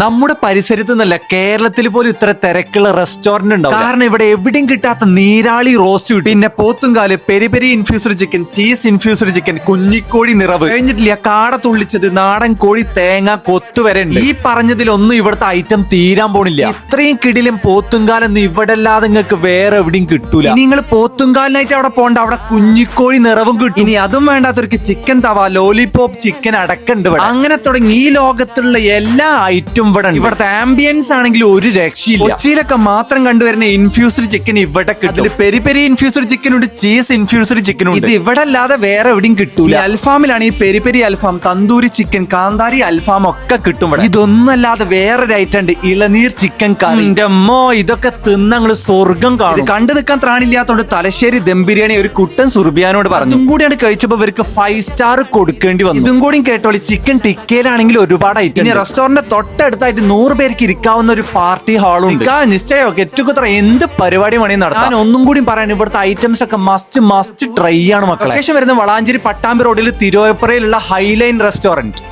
നമ്മുടെ പരിസരത്ത് നിന്നല്ല കേരളത്തിൽ പോലും ഇത്ര തിരക്കുള്ള റെസ്റ്റോറന്റ് ഉണ്ടാവും കാരണം ഇവിടെ എവിടെയും കിട്ടാത്ത നീരാളി റോസ്റ്റ് കിട്ടും. പിന്നെ പോത്തുംകാൽ peri peri infused chicken cheese infused chicken കുഞ്ഞിക്കോഴി നിറവ്. കഴിഞ്ഞിട്ടില്ല കാട തുള്ളിച്ചത് നാടൻ കോഴി തേങ്ങ കൊത്തു വരെ ഉണ്ട്. ഈ പറഞ്ഞതിലൊന്നും ഇവിടുത്തെ ഐറ്റം തീരാൻ പോണില്ല. ഇത്രയും കിടിലും പോത്തുംകാലൊന്നും ഇവിടെ അല്ലാതെ നിങ്ങൾക്ക് വേറെ എവിടെയും കിട്ടൂല. നിങ്ങൾ പോത്തുംകാലിനായിട്ട് അവിടെ പോകണ്ട അവിടെ കുഞ്ഞിക്കോഴി നിറവും കിട്ടും. ഇനി അതും വേണ്ടാത്തവർക്ക് ചിക്കൻ തവ ലോലിപോപ്പ് ചിക്കൻ അടക്കണ്ട് അങ്ങനെ തുടങ്ങി ഈ ലോകത്തുള്ള എല്ലാ ഐറ്റം ഇവിടെ ഇവിടുത്തെ ആംബിയൻസ് ആണെങ്കിൽ ഒരു രക്ഷയില്ല. കൊച്ചിയിലൊക്കെ മാത്രം കണ്ടുവരുന്ന ഇൻഫ്യൂസ്ഡ് ചിക്കൻ ഇവിടെ കിട്ടും. പെരി പെരി ഇൻഫ്യൂസ്ഡ് ചിക്കൻ ഉണ്ട് ചീസ് ഇൻഫ്യൂസ്ഡ് ചിക്കൻ ഉണ്ട്. ഇത് ഇവിടെ അല്ലാതെ വേറെ എവിടെയും കിട്ടൂല. അൽഫാമിലാണ് ഈ പെരി പെരി അൽഫാം തന്തൂരി ചിക്കൻ കാന്താരി അൽഫാം ഒക്കെ കിട്ടും ഇവിടെ. ഇതൊന്നും അല്ലാതെ ഒരു ഐറ്റം ഉണ്ട് ഇളനീർ ചിക്കൻ കറി അമ്മോ ഇതൊക്കെ തിന്നങ്ങൾ സ്വർഗം കാണും. കണ്ടു നിൽക്കാൻ ത്രാണില്ലാത്തോണ്ട് തലശ്ശേരി ദം ബിരിയാണി ഒരു കുട്ടൻ സുർബിയാനോട് പറഞ്ഞു. ഇതും കൂടിയാണ് കഴിച്ചപ്പോ ഇവർക്ക് ഫൈവ് സ്റ്റാർ കൊടുക്കേണ്ടി വന്നു. ഇതും കൂടി കേട്ടോളി ചിക്കൻ ടിക്കയിലാണെങ്കിൽ ഒരുപാട് ഐറ്റം റെസ്റ്റോറന്റ് റെസ്റ്റോറന്റ് തൊട്ടടുത്തായിട്ട് നൂറ് പേർക്ക് ഇരിക്കാവുന്ന ഒരു പാർട്ടി ഹാളും നിശ്ചയോ ഗെറ്റുകുത്ര എന്ത് പരിപാടി വേണമെങ്കിൽ നടത്താൻ ഞാൻ ഒന്നും കൂടി പറയാൻ ഇവിടുത്തെ ഐറ്റംസ് ഒക്കെ മസ്റ്റ് മസ്റ്റ് ട്രൈ ആണ് മക്കളെ. ലൊക്കേഷൻ വരുന്ന വളാഞ്ചേരി പട്ടാമ്പി റോഡിൽ തിരുവപ്പുറയിലുള്ള ഹൈലൈൻ റെസ്റ്റോറന്റ്